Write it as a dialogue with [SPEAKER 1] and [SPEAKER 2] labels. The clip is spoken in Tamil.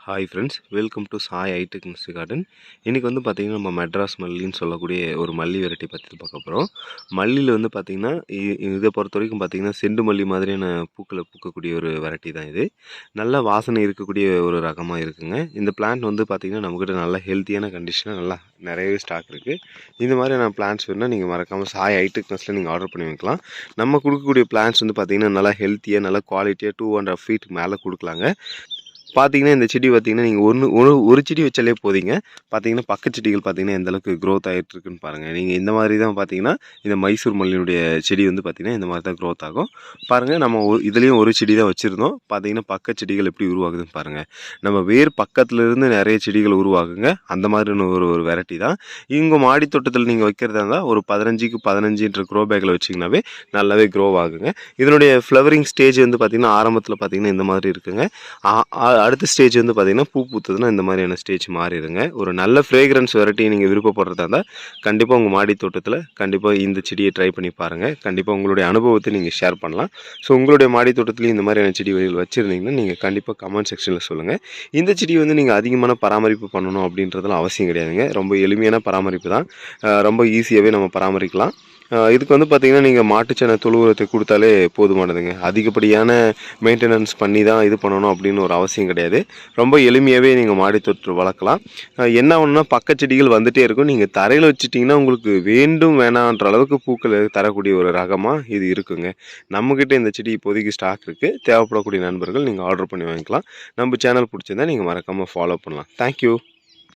[SPEAKER 1] Hi friends welcome to Sai itech mister garden இன்றைக்கி வந்து பார்த்திங்கன்னா நம்ம மெட்ராஸ் மல்லின்னு சொல்லக்கூடிய ஒரு மல்லி வெரைட்டி பற்றி பார்க்க போகிறோம் மல்லியில் வந்து பார்த்திங்கன்னா இ- இதை பொறுத்த வரைக்கும் பார்த்திங்கன்னா செண்டு மல்லி மாதிரியான பூக்களை பூக்கக்கூடிய ஒரு வெரைட்டி தான் இது. நல்ல வாசனை இருக்கக்கூடிய ஒரு ரகமாக இருக்குங்க. இந்த பிளான்ட் வந்து பார்த்திங்கன்னா நம்மக்கிட்ட நல்ல ஹெல்த்தியான கண்டிஷனாக நல்லா நிறையவே ஸ்டாக் இருக்குது இந்த மாதிரியான பிளான்ஸ் வேணுன்னா நீங்கள் மறக்காமல் சாய் ஐடெக்னஸில் நீங்கள் ஆர்டர் பண்ணி வைக்கலாம். நம்ம கொடுக்கக்கூடிய பிளான்ஸ் வந்து பார்த்திங்கன்னா நல்லா ஹெல்த்தியாக நல்லா குவாலிட்டியாக டூ அண்ட் ஹாஃப் ஃபீட் மேலே கொடுக்கலாங்க. பார்த்தீங்கன்னா இந்த செடி பார்த்தீங்கன்னா நீங்கள் ஒன்று ஒரு ஒரு செடி வச்சாலே போதிங்க. பார்த்தீங்கன்னா பக்க செடிகள் பார்த்தீங்கன்னா எந்த அளவுக்கு க்ரோத் ஆகிட்டு இருக்குன்னு பாருங்கள் நீங்கள் இந்த மாதிரி தான் பார்த்தீங்கன்னா இந்த மைசூர் மல்லியினுடைய செடி வந்து பார்த்தீங்கன்னா இந்த மாதிரி தான் க்ரோத் ஆகும். பாருங்கள் நம்ம இதுலேயும் ஒரு செடி தான் வச்சுருந்தோம். பார்த்தீங்கன்னா பக்க செடிகள் எப்படி உருவாகுதுன்னு பாருங்கள் நம்ம வேர் பக்கத்துலேருந்து நிறைய செடிகள் உருவாகுங்க. அந்த மாதிரின்னு ஒரு ஒரு வெரைட்டி தான். இங்கே மாடி தோட்டத்தில் நீங்கள் வைக்கிறதா இருந்தால் ஒரு பதினஞ்சுக்கு பதினஞ்சுன்ற க்ரோ பேக்கில் வச்சிங்கனாவே நல்லாவே க்ரோ ஆகுங்க. இதனுடைய ஃப்ளவரிங் ஸ்டேஜ் வந்து பார்த்திங்கன்னா ஆரம்பத்தில் பார்த்தீங்கன்னா இந்த மாதிரி இருக்குங்க. அடுத்த ஸ்டேஜ் வந்து பார்த்தீங்கன்னா பூ பூத்ததுன்னா இந்த மாதிரியான ஸ்டேஜ் மாறிடுங்க. ஒரு நல்ல ஃப்ரேக்ரன்ஸ் வெரைட்டி நீங்கள் விருப்பப்படுறதா இருந்தால் கண்டிப்பாக உங்கள் மாடி தோட்டத்தில் கண்டிப்பாக இந்த செடியை ட்ரை பண்ணி பாருங்கள் கண்டிப்பாக உங்களுடைய அனுபவத்தை நீங்கள் ஷேர் பண்ணலாம். ஸோ உங்களுடைய மாடி தோட்டத்துலேயும் இந்த மாதிரியான செடி வகைகள் வச்சுருந்தீங்கன்னா நீங்கள் கண்டிப்பாக கமெண்ட் செக்ஷனில் சொல்லுங்கள் இந்த செடி வந்து நீங்கள் அதிகமான பராமரிப்பு பண்ணணும் அப்படின்றதுலாம் அவசியம் கிடையாதுங்க. ரொம்ப எளிமையான பராமரிப்பு தான். ரொம்ப ஈஸியாகவே நம்ம பராமரிக்கலாம். இதுக்கு வந்து பார்த்தீங்கன்னா நீங்கள் மாட்டுச்சனை தொழுவத்தை கொடுத்தாலே போதுமானதுங்க. அதிகப்படியான மெயின்டெனன்ஸ் பண்ணி தான் இது பண்ணணும் அப்படின்னு ஒரு அவசியம் கிடையாது. ரொம்ப எளிமையாகவே நீங்கள் மாடி தொற்று வளர்க்கலாம். என்ன ஒன்றுனா பக்கச்செடிகள் வந்துகிட்டே இருக்கும். நீங்கள் தரையில் வச்சிட்டிங்கன்னா உங்களுக்கு வேண்டும் வேணான்ற அளவுக்கு பூக்கள் தரக்கூடிய ஒரு ரகமாக இது இருக்குங்க. நம்மக்கிட்ட இந்த செடி இப்போதைக்கு ஸ்டாக் இருக்குது தேவைப்படக்கூடிய நண்பர்கள் நீங்கள் ஆர்டர் பண்ணி வாங்கிக்கலாம். நம்ம சேனல் பிடிச்சிருந்தா நீங்கள் மறக்காமல் ஃபாலோ பண்ணலாம். தேங்க்யூ